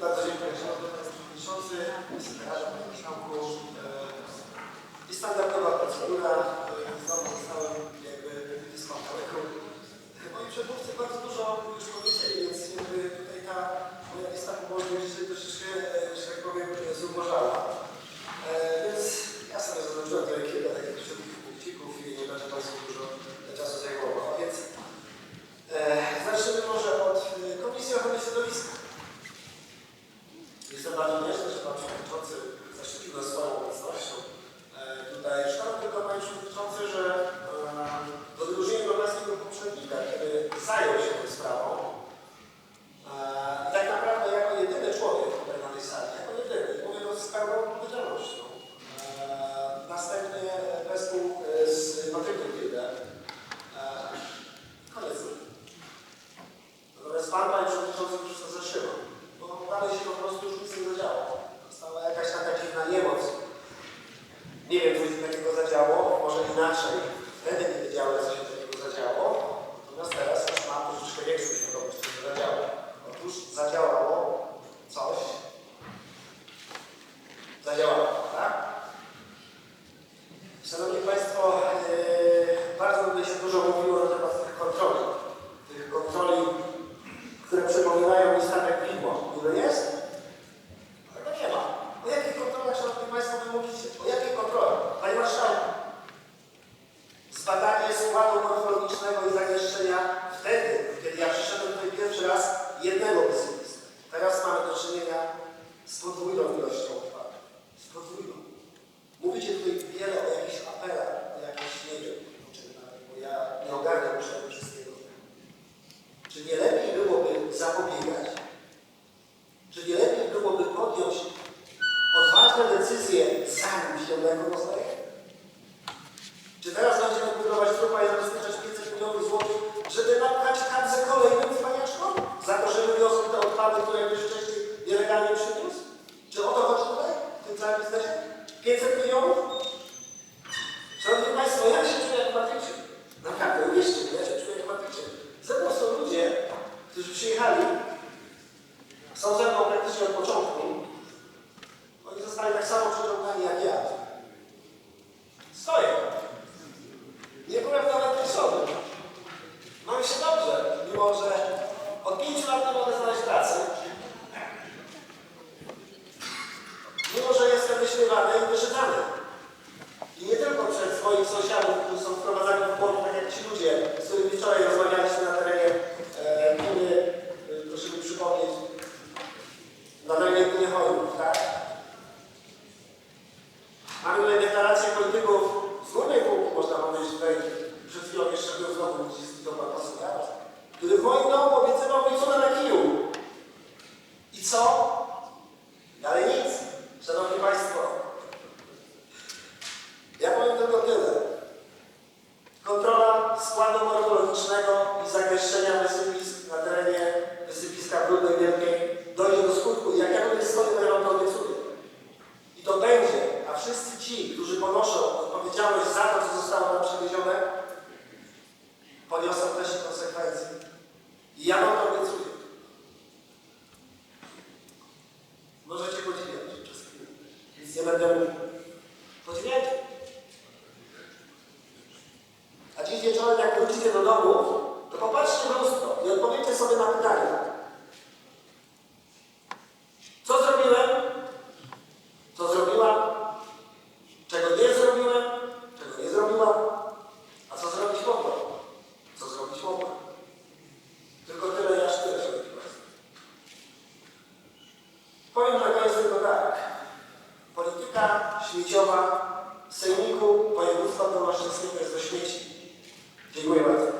Bardzo dziękuję Szanowny Panie Przewodniczący, Panie Marszałku. E, I standardowa procedura, e, znowu zostałem jakby dyskontoleką. Moi przedmówcy bardzo dużo już powiedzieli, więc jakby tutaj ta moja lista po pomoże jeszcze troszeczkę, e, że tak powiem, zubożała. nasce aí. Czy nie lepiej byłoby zapobiegać? Czy nie lepiej byłoby podjąć odważne decyzje samym się tego poznaje? Czy teraz będziemy budować trupa i zabezpieczać 500 milionów złotych, żeby napchać tam za kolejną wspaniaczką? Za to, że te odpady, które ktoś wcześniej nielegalnie przyniósł? Czy o to chodzi tutaj, w tym całym biznesie? 500 milionów? są ze mną praktycznie od początku, oni zostali tak samo przyciągani jak ja. Stoję. Nie byłem nawet pierwszony. Mam się dobrze, mimo że od pięciu lat nie mogę znaleźć pracy. Mimo, że jestem wyśmiewany i wyszydany. I nie tylko przez swoich sąsiadów, którzy są wprowadzani w błąd, tak jak ci ludzie, z którymi wczoraj rozmawiałem. The point now będą. A dziś wieczorem, jak wrócicie do domu, to popatrzcie w lustro i odpowiedzcie sobie na pytanie. śmieciowa w Sejmiku Województwa Dolnośląskiego jest do śmieci. Dziękuję bardzo.